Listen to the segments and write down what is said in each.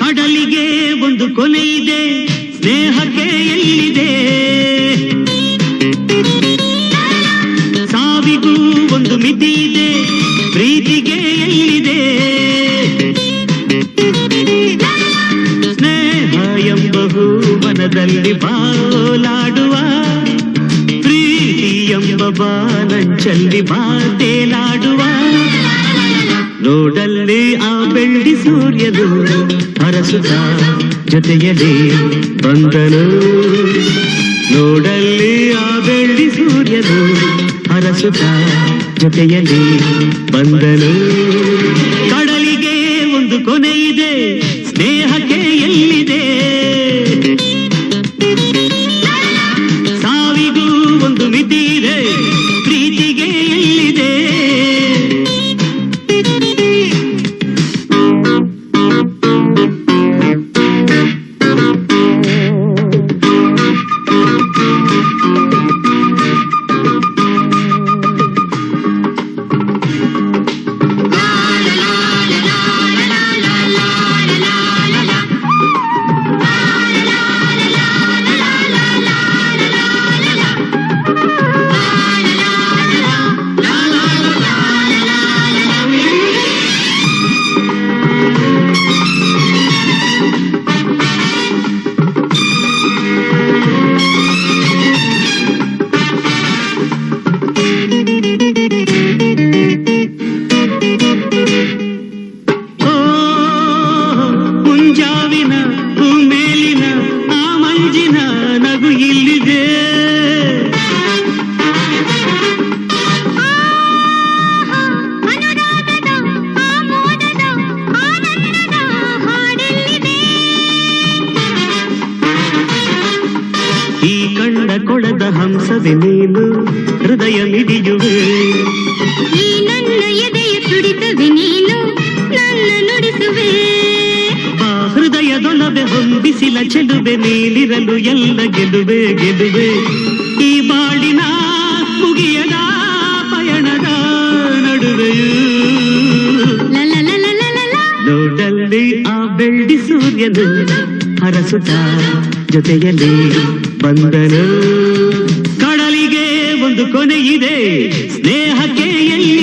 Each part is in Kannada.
ಕಡಲಿಗೆ ಒಂದು ಕೊನೆ ಇದೆ, ಸ್ನೇಹಕ್ಕೆ ಎಲ್ಲಿದೆ? ಸಾವಿಗೂ ಒಂದು ಮಿತಿ ಇದೆ, ಪ್ರೀತಿಗೆ ಎಲ್ಲಿದೆ? ಸ್ನೇಹ ಎಂಬ ಹೂವನದಲ್ಲಿ ಬಾಲಾಡು ಎಂಬ ಬಾನಂಚಲ್ಲಿ ಬಾತೇಲಾಡುವ ನೋಡಲ್ಲಿ ಆ ಬೆಳ್ಳಿ ಸೂರ್ಯನು ಹರಸುತ್ತ ಜೊತೆಯಲ್ಲಿ ಬಂದನು. ನೋಡಲ್ಲಿ ಆ ಬೆಳ್ಳಿ ಸೂರ್ಯನು ಅರಸುತ ಜೊತೆಯಲ್ಲಿ ಬಂದನು. ಕಡಲಿಗೆ ಒಂದು ಕೊನೆ ನಗು ಇಲ್ಲಿದೆ ಈ ಕಣ್ಣ ಕೊಳದ ಹಂಸವೆ ನೀನು ಹೃದಯ ಮಿಡಿಯುವೆ ಹೊಂದಿಸಿಲ ಚೆಲುವೆ ನೀಲಿರಲು ಎಲ್ಲ ಗೆಲುವೆ ಗೆಲುವೆ. ಈ ಬಾಳಿನ ಮುಗಿಯದ ಪಯಣದ ನಡುವೆಯೂ. ಲಲ ಲಲ ಲಲ ನೋಡಲ್ಲಿ ಆ ಬೆಳ್ಳಿ ಸೂರ್ಯನು ಹರಸುತ್ತ ಜೊತೆಯಲ್ಲಿ ಬಂದನು. ಕಡಲಿಗೆ ಒಂದು ಕೊನೆಯಿದೆ ಸ್ನೇಹಕ್ಕೆ ಎಲ್ಲಿದೆ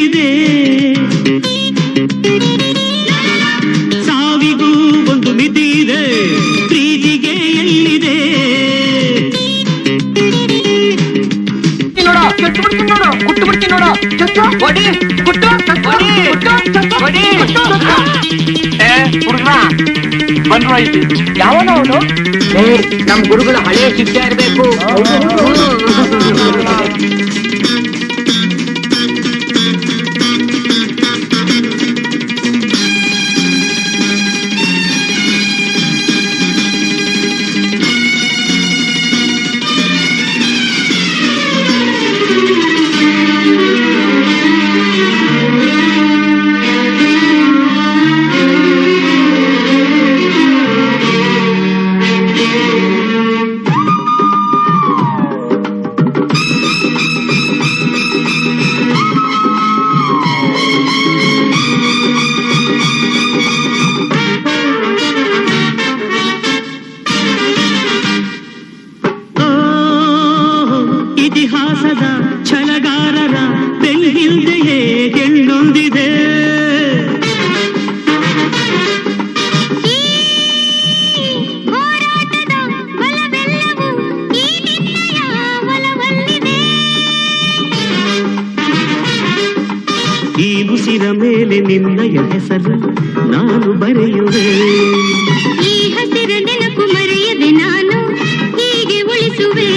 ಕೆಟ್ಟು ಬಿಡ್ತೀನಿ ನೋಡು ಕುಟ್ಟು ಬಿಡ್ತೀನಿ ನೋಡು ಕುಟ್ಟು ಹೊಡಿ ಕುಟ್ಟು ಹುಡುಗ ಬಂದ್ರು ಐತಿ ಯಾವನ ಅವನು ನಮ್ ಗುರುಗಳ ಹಳೆಯ ಶಿಕ್ಷೆ ಇರ್ಬೇಕು ಛಲಗಾರರ ಗೆಳ್ಳೊಂದಿದೆ ಹೋರಾಟದ ಬಲವೆಲ್ಲವೂ ಈ ಉಸಿರ ಮೇಲೆ ನಿನ್ನಯ ಹೆಸರು ನಾನು ಬರೆಯುವೆ. ಈ ಹಸಿರ ನೆನಪು ಮರೆಯದೆ ನಾನು ಹೀಗೆ ಉಳಿಸುವೆ.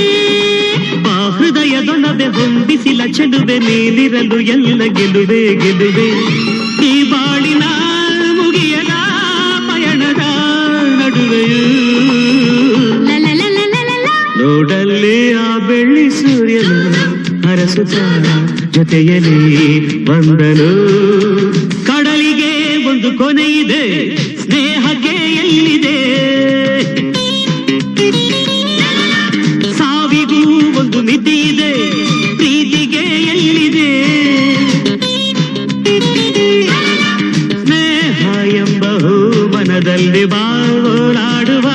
ಹೃದಯದೊಳವೆ ಹೊಂದಿಸಿಲ ಚೆಲುವೆ ನೀಲಿರಲು ಎಲ್ಲ ಗೆಲುವೆ ಗೆಲುವೆ. ಈ ಬಾಳಿನ ಮುಗಿಯದ ಪಯಣದ ಲ. ನೋಡಲ್ಲಿ ಆ ಬೆಳ್ಳಿ ಸೂರ್ಯನು ಅರಸು ಜೊತೆಯಲ್ಲಿ ಬಂದನು. ಕಡಲಿಗೆ ಒಂದು ಕೊನೆಯಿದೆ ಸ್ನೇಹಕ್ಕೆ ಎಲ್ಲಿದೆ? ಸಾವಿಗೂ ಒಂದು ಮಿತಿ ಇದೆ ಬಾಳೋಲಾಡುವ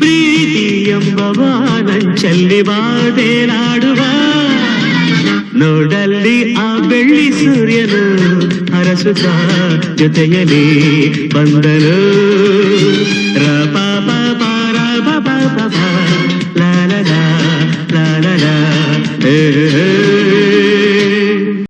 ಪ್ರೀತಿ ಎಂಬವ ನಂಚಲ್ಲಿ ಬಾದೇಲಾಡುವ ನೋಡಲ್ಲಿ ಆ ಬೆಳ್ಳಿ ಸೂರ್ಯನು ಹರಸುತ್ತ ಜೊತೆಯಲ್ಲಿ ಬಂದನು ರ ಪ ಪ ಪ ರ ಪ ಪ ಪ ಪ ಲ ಲ ಲ ಲ ಲ ಲ ಏ